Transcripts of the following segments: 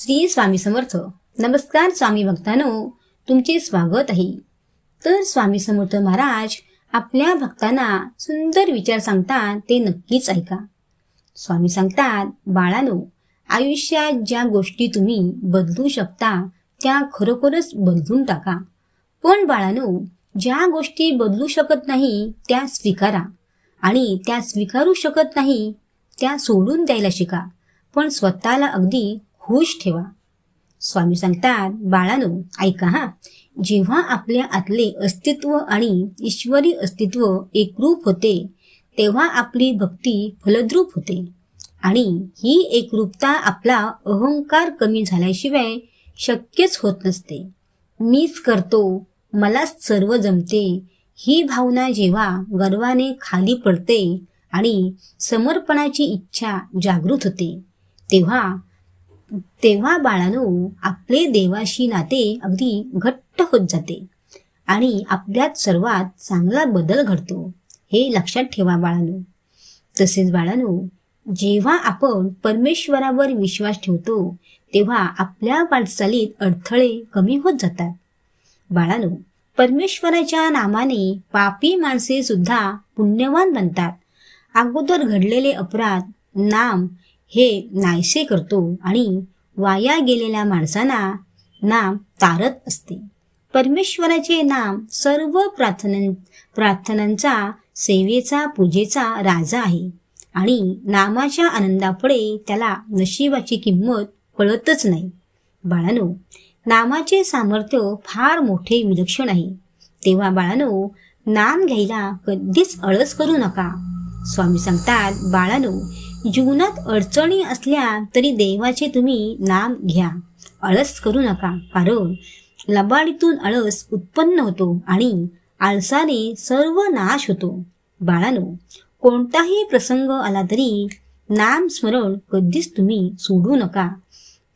श्री स्वामी समर्थ. नमस्कार स्वामी भक्तानो तुमचे स्वागत आहे तर स्वामी समर्थ महाराज आपल्या भक्तांना सुंदर विचार सांगतात ते नक्कीच ऐका. स्वामी सांगतात बाळानो आयुष्यात ज्या गोष्टी तुम्ही बदलू शकता त्या खरोखरच बदलून टाका. पण बाळानो ज्या गोष्टी बदलू शकत नाही त्या स्वीकारा. आणि त्या स्वीकारू शकत नाही त्या सोडून द्यायला शिका. पण स्वतःला अगदी खुश ठेवा. स्वामी सांगतात बाळानो ऐका हा. जेव्हा आपल्या आतले अस्तित्व आणि ईश्वरी अस्तित्व एकरूप होते तेव्हा आपली भक्ती फलद्रूप होते. आणि ही एकरूपता आपला अहंकार कमी झाल्याशिवाय शक्यच होत नसते. मीच करतो मलाच सर्व जमते ही भावना जेव्हा गर्वाने खाली पडते आणि समर्पणाची इच्छा जागृत होते तेव्हा तेव्हा बाळानो आपले देवाशी नाते अगदी घट्ट होत जाते आणि आपल्यात सर्वात चांगला बदल घडतो हे लक्षात ठेवा बाळानो. तसेच बाळानो जेव्हा आपण परमेश्वरावर विश्वास ठेवतो तेव्हा आपल्या वाटचालीत अडथळे कमी होत जातात. बाळानो परमेश्वराच्या नामाने पापी माणसे सुद्धा पुण्यवान बनतात. अगोदर घडलेले अपराध नाम हे नाहीसे करतो आणि वाया गेलेल्या माणसांना नाम तारत असते. परमेश्वराचे नाम सर्व प्रार्थना प्रार्थनांचा सेवेचा पूजेचा राजा आहे आणि नामाच्या आनंदापुढे त्याला नशिबाची किंमत कळतच नाही. बाळानो नामाचे सामर्थ्य फार मोठे विलक्षण आहे. तेव्हा बाळानो नाम घ्यायला कधीच अळस करू नका. स्वामी सांगतात बाळानो जीवनात अडचणी असल्या तरी देवाचे तुम्ही नाम घ्या. आळस करू नका कारण लबाडीतून आळस उत्पन्न होतो आणि आळसाने सर्व नाश होतो. बाळानो कोणताही प्रसंग आला तरी नाम स्मरण कधीच तुम्ही सोडू नका.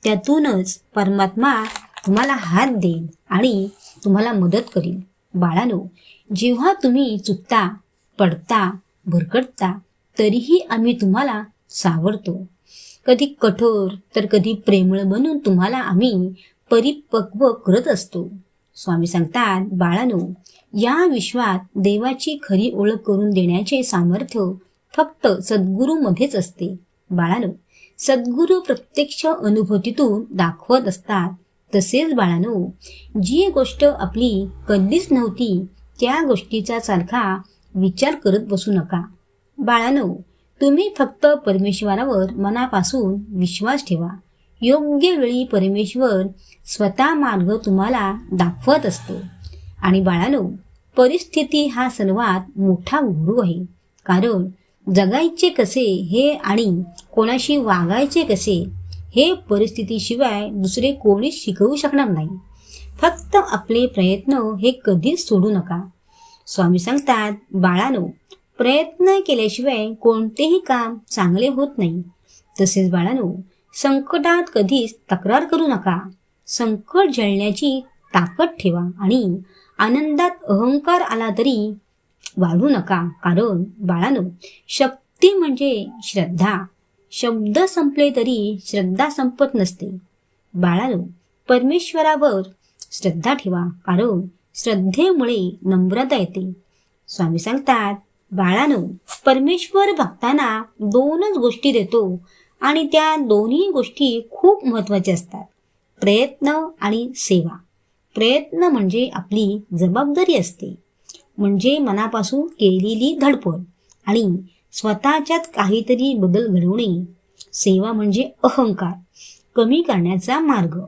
त्यातूनच परमात्मा तुम्हाला हात देईल आणि तुम्हाला मदत करील. बाळानो जेव्हा तुम्ही चुकता पडता भरकटता तरीही आम्ही तुम्हाला सावरतो. कधी कठोर तर कधी प्रेमळ बनून तुम्हाला आम्ही परिपक्व करत असतो. स्वामी सांगतात बाळानो या विश्वात देवाची खरी ओळख करून देण्याचे सामर्थ्य फक्त सद्गुरूमध्येच असते. बाळानो सद्गुरू प्रत्यक्ष अनुभूतीतून दाखवत असतात. तसेच बाळानो जी गोष्ट आपली कधीच नव्हती त्या गोष्टीचा सारखा विचार करत बसू नका. बाळानो तुम्ही फक्त परमेश्वरावर मनापासून विश्वास ठेवा. योग्य वेळी परमेश्वर स्वतः मार्ग तुम्हाला दाखवत असतो. आणि बाळानो परिस्थिती हा सर्वात मोठा गुरु आहे. कारण जगायचे कसे हे आणि कोणाशी वागायचे कसे हे परिस्थितीशिवाय दुसरे कोणीच शिकवू शकणार नाही. फक्त आपले प्रयत्न हे कधीच सोडू नका. स्वामी सांगतात बाळानो प्रयत्न केल्याशिवाय कोणतेही काम चांगले होत नाही. तसेच बाळानो संकटात कधीच तक्रार करू नका. संकट झेलण्याची ताकद ठेवा आणि आनंदात अहंकार आला तरी वाढू नका. कारण बाळानो शक्ती म्हणजे श्रद्धा. शब्द संपले तरी श्रद्धा संपत नसते. बाळानो परमेश्वरावर श्रद्धा ठेवा. कारण श्रद्धेमुळे नम्रता येते. स्वामी सांगतात बाळानो परमेश्वर भक्तांना दोनच गोष्टी देतो आणि त्या दोन्ही गोष्टी खूप महत्त्वाच्या असतात. प्रयत्न आणि सेवा. प्रयत्न म्हणजे आपली जबाबदारी असते. म्हणजे मनापासून केलेली धडपड आणि स्वतःच्यात काहीतरी बदल घडवणे. सेवा म्हणजे अहंकार कमी करण्याचा मार्ग.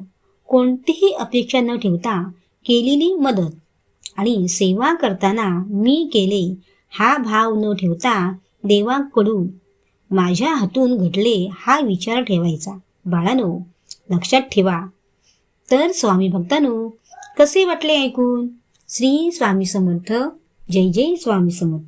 कोणतीही अपेक्षा न ठेवता केलेली मदत. आणि सेवा करताना मी केले हा भाव न ठेवता देवाकडून माझ्या हातून घडले हा विचार ठेवायचा. बाळानो लक्षात ठेवा. तर स्वामी भक्तानो कसे वाटले ऐकून? श्री स्वामी समर्थ. जय जय स्वामी समर्थ.